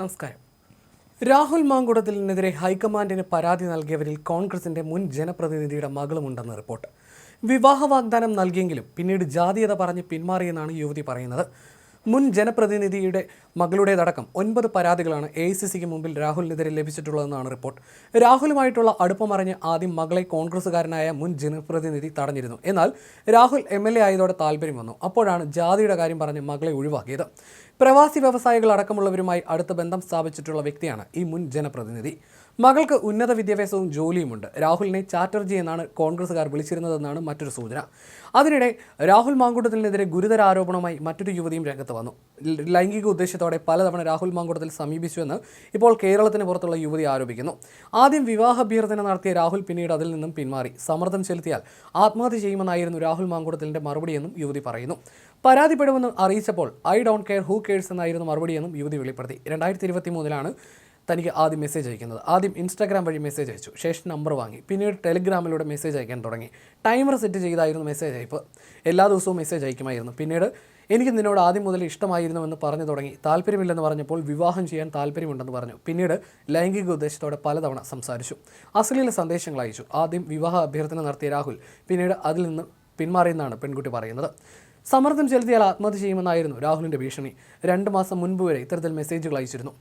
നമസ്കാരം. രാഹുൽ മാങ്കുടത്തിനെതിരെ ഹൈക്കമാൻഡിന് പരാതി നൽകിയവരിൽ കോൺഗ്രസിന്റെ മുൻ ജനപ്രതിനിധിയുടെ മകളുമുണ്ടെന്ന് റിപ്പോർട്ട്. വിവാഹ വാഗ്ദാനം നൽകിയെങ്കിലും പിന്നീട് ജാതീയത പറഞ്ഞ് പിന്മാറിയെന്നാണ് യുവതി പറയുന്നത്. മുൻ ജനപ്രതിനിധിയുടെ മകളുടേതടക്കം ഒൻപത് പരാതികളാണ് എ ഐ സി സിക്ക് മുമ്പിൽ രാഹുലിനെതിരെ ലഭിച്ചിട്ടുള്ളതെന്നാണ് റിപ്പോർട്ട്. രാഹുലുമായിട്ടുള്ള അടുപ്പമറിഞ്ഞ് ആദ്യം മകളെ കോൺഗ്രസുകാരനായ മുൻ ജനപ്രതിനിധി തടഞ്ഞിരുന്നു. എന്നാൽ രാഹുൽ എം എൽ എ ആയതോടെ താല്പര്യം വന്നു. അപ്പോഴാണ് ജാതിയുടെ കാര്യം പറഞ്ഞ് മകളെ ഒഴിവാക്കിയത്. പ്രവാസി വ്യവസായികൾ അടക്കമുള്ളവരുമായി അടുത്ത ബന്ധം സ്ഥാപിച്ചിട്ടുള്ള വ്യക്തിയാണ് ഈ മുൻ ജനപ്രതിനിധി. മകൾക്ക് ഉന്നത വിദ്യാഭ്യാസവും ജോലിയുമുണ്ട്. രാഹുലിനെ ചാറ്റർജി എന്നാണ് കോൺഗ്രസുകാർ വിളിച്ചിരുന്നതെന്നാണ് മറ്റൊരു സൂചന. അതിനിടെ രാഹുൽ മാങ്കൂട്ടത്തിനെതിരെ ഗുരുതര ആരോപണമായി മറ്റൊരു യുവതിയും രംഗത്ത് വന്നു. ലൈംഗിക ഉദ്ദേശത്തോടെ പലതവണ രാഹുൽ മാങ്കൂട്ടത്തിൽ സമീപിച്ചുവെന്ന് ഇപ്പോൾ കേരളത്തിന് പുറത്തുള്ള യുവതി ആരോപിക്കുന്നു. ആദ്യം വിവാഹ അഭ്യർത്ഥന നടത്തിയ രാഹുൽ പിന്നീട് അതിൽ നിന്നും പിന്മാറി. സമ്മർദ്ദം ചെലുത്തിയാൽ ആത്മഹത്യ ചെയ്യുമെന്നായിരുന്നു രാഹുൽ മാങ്കൂട്ടത്തിന്റെ മറുപടിയെന്നും യുവതി പറയുന്നു. പരാതിപ്പെടുമെന്ന് അറിയിച്ചപ്പോൾ I don't care who cares എന്നായിരുന്നു മറുപടിയെന്നും യുവതി വെളിപ്പെടുത്തി. രണ്ടായിരത്തി ഇരുപത്തി മൂന്നിലാണ് തനിക്ക് ആദ്യം മെസ്സേജ് അയക്കുന്നത്. ആദ്യം ഇൻസ്റ്റാഗ്രാം വഴി മെസ്സേജ് അയച്ചു. ശേഷം നമ്പർ വാങ്ങി. പിന്നീട് ടെലിഗ്രാമിലൂടെ മെസ്സേജ് അയക്കാൻ തുടങ്ങി. ടൈമർ സെറ്റ് ചെയ്തായിരുന്നു മെസ്സേജ് അയപ്പ്. എല്ലാ ദിവസവും മെസ്സേജ് അയക്കുമായിരുന്നു. പിന്നീട് എനിക്ക് നിന്നോട് ആദ്യം മുതൽ ഇഷ്ടമായിരുന്നുവെന്ന് പറഞ്ഞു തുടങ്ങി. താല്പര്യമില്ലെന്ന് പറഞ്ഞപ്പോൾ വിവാഹം ചെയ്യാൻ താല്പര്യമുണ്ടെന്ന് പറഞ്ഞു. പിന്നീട് ലൈംഗിക ഉദ്ദേശത്തോടെ പലതവണ സംസാരിച്ചു. അശ്ലീല സന്ദേശങ്ങൾ അയച്ചു. ആദ്യം വിവാഹ അഭ്യർത്ഥന നടത്തിയ രാഹുൽ. പിന്നീട് അതിൽ നിന്ന് പിന്മാറിയെന്നാണ് പെൺകുട്ടി പറയുന്നത്. സമ്മർദ്ദം ചെലുത്തിയാൽ ആത്മഹത്യ ചെയ്യുമെന്നായിരുന്നു രാഹുലിന്റെ ഭീഷണി. രണ്ട് മാസം മുൻപ് വരെ ഇത്തരത്തിൽ മെസ്സേജുകൾ അയച്ചിരുന്നു.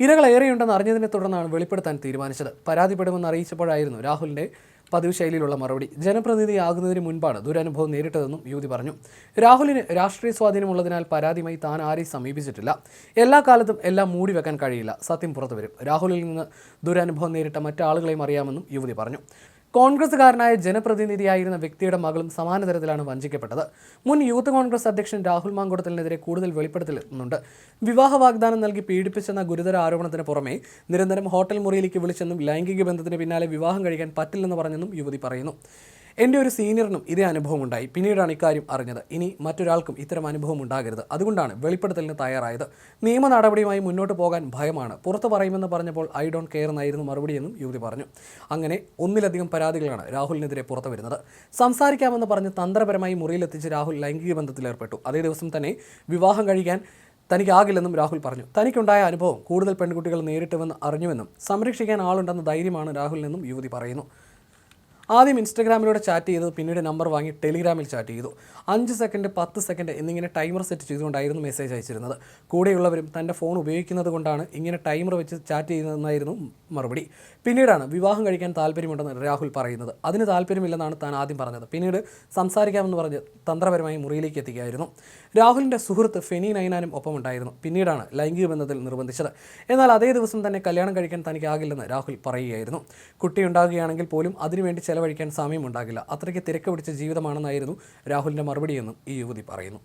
ഇരകൾ ഏറെയുണ്ടെന്ന് അറിഞ്ഞതിനെ തുടർന്നാണ് വെളിപ്പെടുത്താൻ തീരുമാനിച്ചത്. പരാതിപ്പെടുമെന്ന് അറിയിച്ചപ്പോഴായിരുന്നു രാഹുലിന്റെ പതിവ് ശൈലിയിലുള്ള മറുപടി. ജനപ്രതിനിധിയാകുന്നതിന് മുൻപാണ് ദുരനുഭവം നേരിട്ടതെന്നും യുവതി പറഞ്ഞു. രാഹുലിന് രാഷ്ട്രീയ സ്വാധീനമുള്ളതിനാൽ പരാതിയുമായി താൻ ആരെയും സമീപിച്ചിട്ടില്ല. എല്ലാ കാലത്തും എല്ലാം മൂടി വെക്കാൻ കഴിയില്ല. സത്യം പുറത്തുവരും. രാഹുലിൽ നിന്ന് ദുരനുഭവം നേരിട്ട മറ്റാളുകളെയും അറിയാമെന്നും യുവതി പറഞ്ഞു. കോൺഗ്രസുകാരനായ ജനപ്രതിനിധിയായിരുന്ന വ്യക്തിയുടെ മകളും സമാന തരത്തിലാണ് വഞ്ചിക്കപ്പെട്ടത്. മുൻ യൂത്ത് കോൺഗ്രസ് അധ്യക്ഷൻ രാഹുൽ മാങ്കുടത്തിനെതിരെ കൂടുതൽ വെളിപ്പെടുത്തലെത്തുന്നുണ്ട് വിവാഹ വാഗ്ദാനം നൽകി പീഡിപ്പിച്ചെന്ന ഗുരുതര ആരോപണത്തിന് പുറമെ നിരന്തരം ഹോട്ടൽ മുറിയിലേക്ക് വിളിച്ചെന്നും ലൈംഗിക ബന്ധത്തിന് പിന്നാലെ വിവാഹം കഴിക്കാൻ പറ്റില്ലെന്ന് പറഞ്ഞെന്നും യുവതി പറയുന്നു. എന്റെ ഒരു സീനിയറിനും ഇതേ അനുഭവം ഉണ്ടായി. പിന്നീടാണ് ഇക്കാര്യം അറിഞ്ഞത്. ഇനി മറ്റൊരാൾക്കും ഇത്തരം അനുഭവം ഉണ്ടാകരുത്. അതുകൊണ്ടാണ് വെളിപ്പെടുത്തലിന് തയ്യാറായത്. നിയമ നടപടിയുമായി മുന്നോട്ട് പോകാൻ ഭയമാണ്. പുറത്ത് പറയുമെന്ന് പറഞ്ഞപ്പോൾ ഐ ഡോണ്ട് കെയർ എന്നായിരുന്നു മറുപടിയെന്നും യുവതി പറഞ്ഞു. അങ്ങനെ ഒന്നിലധികം പരാതികളാണ് രാഹുലിനെതിരെ പുറത്തു വരുന്നത്. സംസാരിക്കാമെന്ന് പറഞ്ഞ് തന്ത്രപരമായി മുറിയിലെത്തിച്ച് രാഹുൽ ലൈംഗിക ബന്ധത്തിലേർപ്പെട്ടു അതേ ദിവസം തന്നെ വിവാഹം കഴിക്കാൻ തനിക്കാകില്ലെന്നും രാഹുൽ പറഞ്ഞു. തനിക്കുണ്ടായ അനുഭവം കൂടുതൽ പെൺകുട്ടികൾ നേരിട്ടുവെന്ന് അറിഞ്ഞുവെന്നും സംരക്ഷിക്കാൻ ആളുണ്ടെന്ന ധൈര്യമാണ് രാഹുലിനെന്നും യുവതി പറയുന്നു. ആദ്യം ഇൻസ്റ്റഗ്രാമിലൂടെ ചാറ്റ് ചെയ്തു പിന്നീട് നമ്പർ വാങ്ങി ടെലിഗ്രാമിൽ ചാറ്റ് ചെയ്തു. അഞ്ച് സെക്കൻഡ് പത്ത് സെക്കൻഡ് എന്നിങ്ങനെ ടൈമർ സെറ്റ് ചെയ്തുകൊണ്ടായിരുന്നു മെസ്സേജ് അയച്ചിരുന്നത്. കൂടെയുള്ളവരും തന്റെ ഫോൺ ഉപയോഗിക്കുന്നത് കൊണ്ടാണ് ഇങ്ങനെ ടൈമർ വെച്ച് ചാറ്റ് ചെയ്യുന്നതെന്നായിരുന്നു മറുപടി. പിന്നീടാണ് വിവാഹം കഴിക്കാൻ താല്പര്യമുണ്ടെന്ന് രാഹുൽ പറയുന്നത്. അതിന് താല്പര്യമില്ലെന്നാണ് താൻ ആദ്യം പറഞ്ഞത്. പിന്നീട് സംസാരിക്കാമെന്ന് പറഞ്ഞ് തന്ത്രപരമായി മുറിയിലേക്ക് എത്തിക്കുകയായിരുന്നു. രാഹുലിന്റെ സുഹൃത്ത് ഫെനി നൈനാനും ഒപ്പമുണ്ടായിരുന്നു. പിന്നീടാണ് ലൈംഗിക ബന്ധത്തിൽ നിർബന്ധിച്ചത്. എന്നാൽ അതേ ദിവസം തന്നെ കല്യാണം കഴിക്കാൻ തനിക്കാകില്ലെന്ന് രാഹുൽ പറയുകയായിരുന്നു. കുട്ടിയുണ്ടാകുകയാണെങ്കിൽ പോലും അതിനുവേണ്ടി ചെലവഴിക്കാൻ സമയമുണ്ടാകില്ല. അത്രയ്ക്ക് തിരക്ക് പിടിച്ച ജീവിതമാണെന്നായിരുന്നു രാഹുലിന്റെ മറുപടിയെന്നും ഈ യുവതി പറയുന്നു.